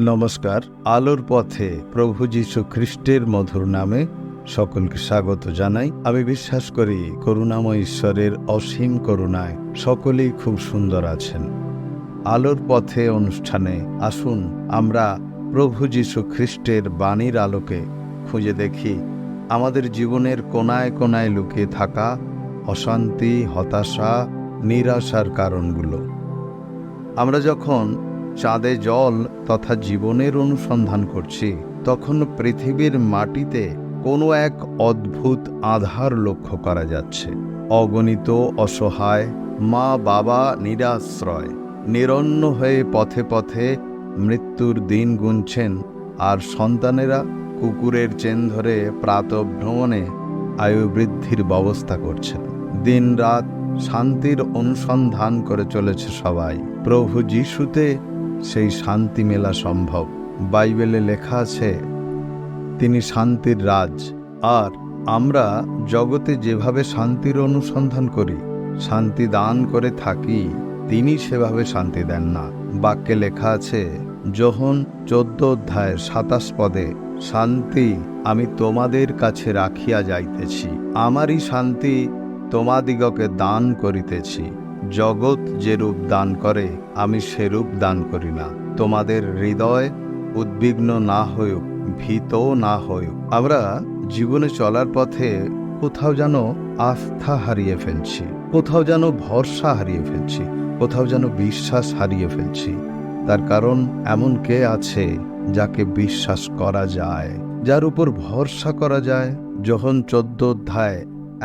নমস্কার। আলোর পথে প্রভু যীশু খ্রিস্টের মধুর নামে সকলকে স্বাগত জানাই। আমি বিশ্বাস করি, করুণাময় ঈশ্বরের অসীম করুণায় সকলেই খুব সুন্দর আছেন। আলোর পথে অনুষ্ঠানে আসুন, আমরা প্রভু যীশু খ্রিস্টের বাণীর আলোকে খুঁজে দেখি আমাদের জীবনের কোনায় কোনায় লুকিয়ে থাকা অশান্তি, হতাশা, নিরাশার কারণগুলো। আমরা যখন চাঁদে জল তথা জীবনের অনুসন্ধান করছি, তখন পৃথিবীর মাটিতে কোনো এক অদ্ভুত আধার লক্ষ্য করা যাচ্ছে। অগণিত অসহায় মা বাবা নিরাশ্রয়, নিরন্ন হয়ে পথে পথে মৃত্যুর দিন গুনছেন আর সন্তানেরা কুকুরের চেন ধরে প্রাতভ্রমণে আয়ু বৃদ্ধির ব্যবস্থা করছেন। দিন রাত শান্তির অনুসন্ধান করে চলেছে সবাই। প্রভু যিশুতে সেই শান্তি মেলা সম্ভব। বাইবেলে লেখা আছে, তিনি শান্তির রাজ। আর আমরা জগতে যেভাবে শান্তির অনুসন্ধান করি, শান্তি দান করে থাকি, তিনি সেভাবে শান্তি দেন না। বাক্যে লেখা আছে যখন চোদ্দ অধ্যায় সাতাশ পদে, শান্তি আমি তোমাদের কাছে রাখিয়া যাইতেছি। আমারই শান্তি তোমাদিগকে দান করিতেছি। জগৎ যেরূপ দান করে, আমি সেরূপ দান করি না। তোমাদের হৃদয় উদ্বিগ্ন না হইউক ভীত না হইউক আমরা জীবনে চলার পথে কোথাও যেন আস্থা হারিয়ে ফেলছি, কোথাও যেন ভরসা হারিয়ে ফেলছি, কোথাও যেন বিশ্বাস হারিয়ে ফেলছি। তার কারণ এমন কে আছে যাকে বিশ্বাস করা যায়, যার উপর ভরসা করা যায়। যখন চোদ্দ অধ্যায়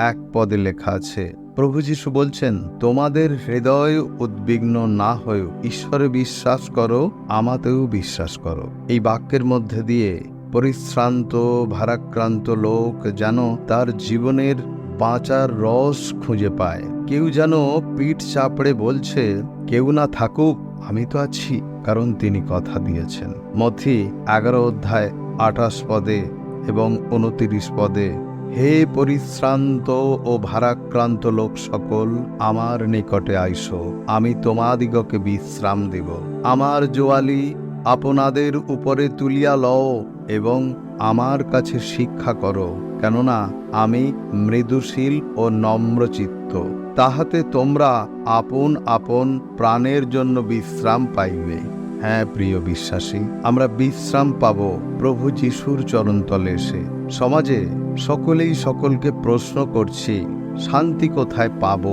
এক পদে লেখা আছে প্রভু যিশু বলছেন, তোমাদের হৃদয় উদ্বিগ্ন না হয়েও ঈশ্বরে বিশ্বাস করো, আমাতেও বিশ্বাস করো। এই বাক্যের মধ্যে দিয়ে পরিশ্রান্ত, ভারাক্রান্ত লোক যেন তার জীবনের বাঁচার রস খুঁজে পায়। কেউ যেন পিঠ চাপড়ে বলছে, কেউ না থাকুক, আমি তো আছি। কারণ তিনি কথা দিয়েছেন। মথি এগারো অধ্যায় আঠাশ পদে এবং উনতিরিশ পদে হে পরিশ্রান্ত ও ভারাক্রান্ত লোক সকল, আমার নিকটে আইসো। আমি তোমাদিগকে বিশ্রাম দেব। আমার জোয়ালি আপনাদের উপরে তুলিয়া লও এবং আমার কাছে শিক্ষা করো, কেননা আমি মৃদুশীল ও নম্রচিত্ত। তাহাতে তোমরা আপন আপন প্রাণের জন্য বিশ্রাম পাইবে। হ্যাঁ প্রিয় বিশ্বাসী, আমরা বিশ্রাম পাব প্রভু যিশুর চরণতলে এসে। সমাজে সকলেই সকলকে প্রশ্ন করছি, শান্তি কোথায় পাব?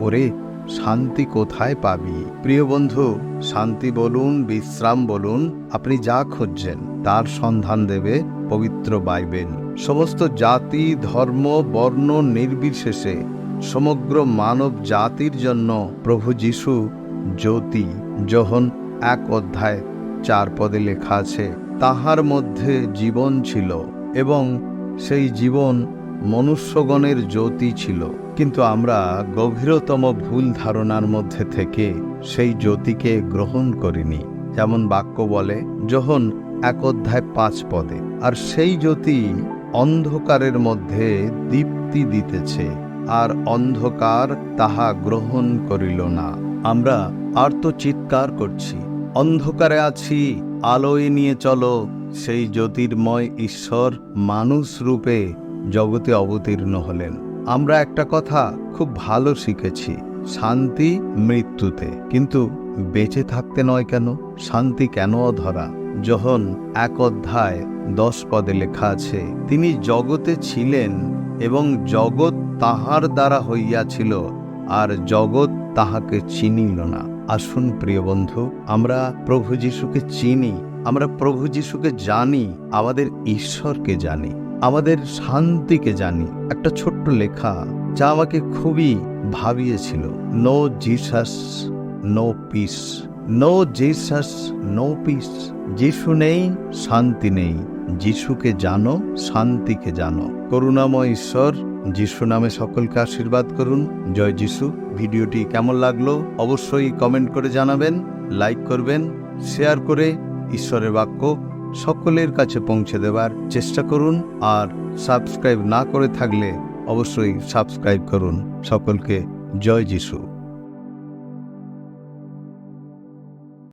ওরে, শান্তি কোথায় পাবি? প্রিয় বন্ধু, শান্তি বলুন, বিশ্রাম বলুন, আপনি যা খুঁজছেন, তার সন্ধান দেবে পবিত্র বাইবেল। সমস্ত জাতি, ধর্ম, বর্ণ নির্বিশেষে সমগ্র মানব জাতির জন্য প্রভু যিশু জ্যোতি যখন এক অধ্যায় চার পদে লেখা আছে, তাহার মধ্যে জীবন ছিল এবং সেই জীবন মনুষ্যগণের জ্যোতি ছিল। কিন্তু আমরা গভীরতম ভুল ধারণার মধ্যে থেকে সেই জ্যোতিকে গ্রহণ করিনি। যেমন বাক্য বলে, যখন এক অধ্যায় পাঁচ পদে, আর সেই জ্যোতি অন্ধকারের মধ্যে দীপ্তি দিতেছে, আর অন্ধকার তাহা গ্রহণ করিল না। আমরা আর্ত চিৎকার করছি। অন্ধকারে আছি, আলোয় নিয়ে চলো। সেই জ্যোতির্ময় ঈশ্বর মানুষ রূপে জগতে অবতীর্ণ হলেন। আমরা একটা কথা খুব ভালো শিখেছি, শান্তি মৃত্যুতে। কিন্তু বেঁচে থাকতে নয় কেন? শান্তি কেন অধরা? যখন এক অধ্যায় দশ পদে লেখা আছে, তিনি জগতে ছিলেন এবং জগৎ তাহার দ্বারা হইয়াছিল, আর জগৎ তাহাকে চিনিল না। আসুন প্রিয় বন্ধু, আমরা প্রভু যিশুকে চিনি, আমরা প্রভু যিশুকে জানি, আমাদের ঈশ্বরকে জানি, আমাদের শান্তিকে জানি। একটা ছোট্ট লেখা যা আমাকে খুবই ভাবিয়েছিল। No Jesus, no peace, no Jesus, no peace, যিশু নেই, শান্তি নেই। যিশুকে জানো, শান্তিকে জানো। করুণাময় ঈশ্বর যিশু নামে সকলকে আশীর্বাদ করুন। জয় যিশু। ভিডিওটি কেমন লাগল অবশ্যই কমেন্ট করে জানাবেন, লাইক করবেন, শেয়ার করে ঈশ্বরের বাক্য সকলের কাছে পৌঁছে দেবার চেষ্টা করুন আর সাবস্ক্রাইব না করে থাকলে অবশ্যই সাবস্ক্রাইব করুন। সকলকে জয় যিশু।